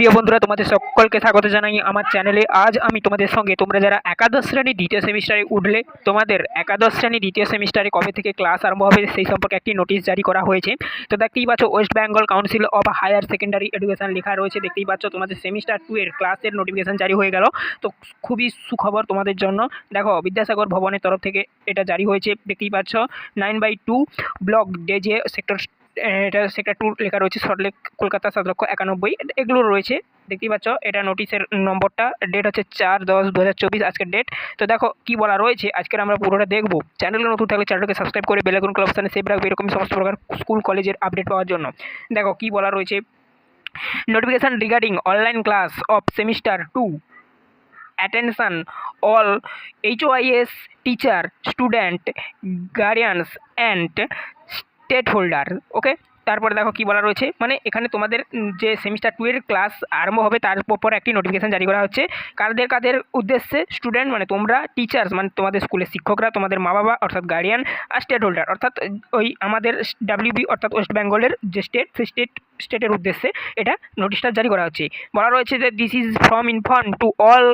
প্রিয় বন্ধুরা, তোমাদের সকলকে স্বাগত জানাই আমার চ্যানেলে। আজ আমি তোমাদের সঙ্গে, তোমরা যারা একাদশ শ্রেণি দ্বিতীয় সেমিস্টারে উঠলে, তোমাদের একাদশ শ্রেণি দ্বিতীয় সেমিস্টারে কবে থেকে ক্লাস আরম্ভ হবে, সেই সম্পর্কে একটি নোটিশ জারি করা হয়েছে। তো দেখতেই পাচ্ছ west Bengal council of higher secondary education লেখা রয়েছে। দেখতেই পাচ্ছ, তোমাদের সেমিস্টার টু এর ক্লাসের নোটিফিকেশন জারি হয়ে গেল। তো খুবই সুখবর তোমাদের জন্য। দেখো, বিদ্যাসাগর ভবনের তরফ থেকে এটা জারি হয়েছে। দেখতেই পাচ্ছ nine by two block DE যে সেক্টর এটা সেক্টর টু লেখা রয়েছে সল্টলেক কলকাতা সাত লক্ষ একানব্বই। এগুলো রয়েছে, দেখতেই পাচ্ছ, এটা নোটিশের নম্বরটা। ডেট হচ্ছে চার দশ দু হাজার চব্বিশ, আজকের ডেট তো দেখো, কি বলা রয়েছে, আজকের আমরা পুরোটা দেখব। চ্যানেলে নতুন থাকলে চ্যানেলকে সাবস্ক্রাইব করে বেলাগুন ক্লাব অপশানে সেভ রাখবে, এরকম সমস্ত প্রকার স্কুল কলেজের আপডেট পাওয়ার জন্য। দেখো, কি বলা রয়েছে notification regarding online class of semester two attention all attention all teacher student student, guardians and stakeholder okay তারপরে দেখো কি বলা রয়েছে মানে এখানে তোমাদের যে সেমিস্টার টু এর ক্লাস আরম্ভ হবে, তার উপর একটি নোটিফিকেশন জারি করা হচ্ছে। কাদের কাদের উদ্দেশ্যে স্টুডেন্ট মানে তোমরা টিচার্স মানে তোমাদের স্কুলের শিক্ষকরা, তোমাদের মা বাবা অর্থাৎ গার্ডিয়ান আর স্টেট হোল্ডার অর্থাৎ ওই আমাদের ডাব্লিউবি অর্থাৎ ওয়েস্ট বেঙ্গলের যে স্টেট সেই স্টেট স্টেটের উদ্দেশ্যে এটা নোটিশটা জারি করা হচ্ছে। বলা রয়েছে যে this is from inform to all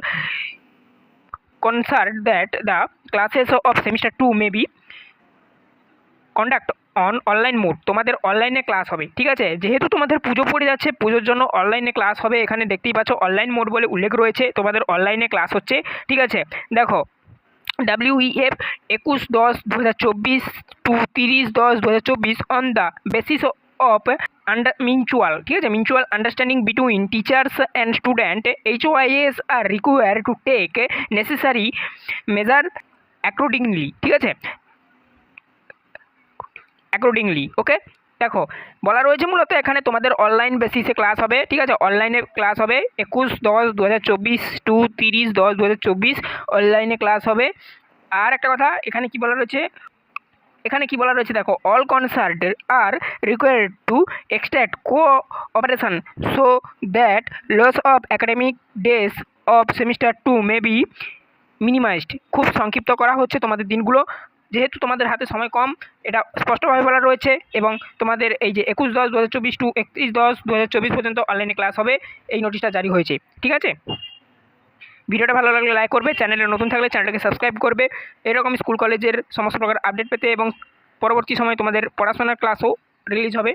concerned that the classes of semester 2 may be conduct on online mode তোমাদের অনলাইনে ক্লাস হবে, ঠিক আছে? যেহেতু তোমাদের পুজো পড়ে যাচ্ছে, পুজোর জন্য অনলাইনে ক্লাস হবে, এখানে দেখতেই পাচ্ছ অনলাইন মোড বলে উল্লেখ রয়েছে, তোমাদের অনলাইনে ক্লাস হচ্ছে, ঠিক আছে? দেখো ডাব্লিউইএফ একুশ দশ দু হাজার চব্বিশ টু তিরিশ দশ দু হাজার চব্বিশ on the basis of under mutual ঠিক আছে? Mutual understanding between teachers and student HOIs are require to take necessary measure accordingly ঠিক আছে? অ্যাকর্ডিংলি ওকে দেখো, বলা রয়েছে মূলত এখানে তোমাদের অনলাইন বেসিসে ক্লাস হবে, ঠিক আছে? অনলাইনে ক্লাস হবে একুশ দশ দু হাজার চব্বিশ টু তিরিশ দশ দু হাজার চব্বিশ অনলাইনে ক্লাস হবে। আর একটা কথা, এখানে কি বলা রয়েছে? এখানে কি বলা রয়েছে দেখো all concerned are required to extend cooperation so that loss of academic days of semester two may be minimized খুব সংক্ষিপ্ত করা হচ্ছে তোমাদের দিনগুলো। যেহেতু তোমাদের হাতে সময় কম, এটা স্পষ্টভাবে বলা রয়েছে এবং তোমাদের এই যে একুশ দশ দু টু একত্রিশ দশ দু পর্যন্ত অনলাইনে ক্লাস হবে, এই নোটিশটা জারি হয়েছে। ঠিক আছে? ভিডিওটা ভালো লাগলে লাইক করবে চ্যানেলে নতুন থাকলে চ্যানেলটাকে সাবস্ক্রাইব করবে। এরকম স্কুল কলেজের সমস্ত প্রকার আপডেট পেতে এবং পরবর্তী সময়ে তোমাদের পড়াশোনার ক্লাসও রিলিজ হবে।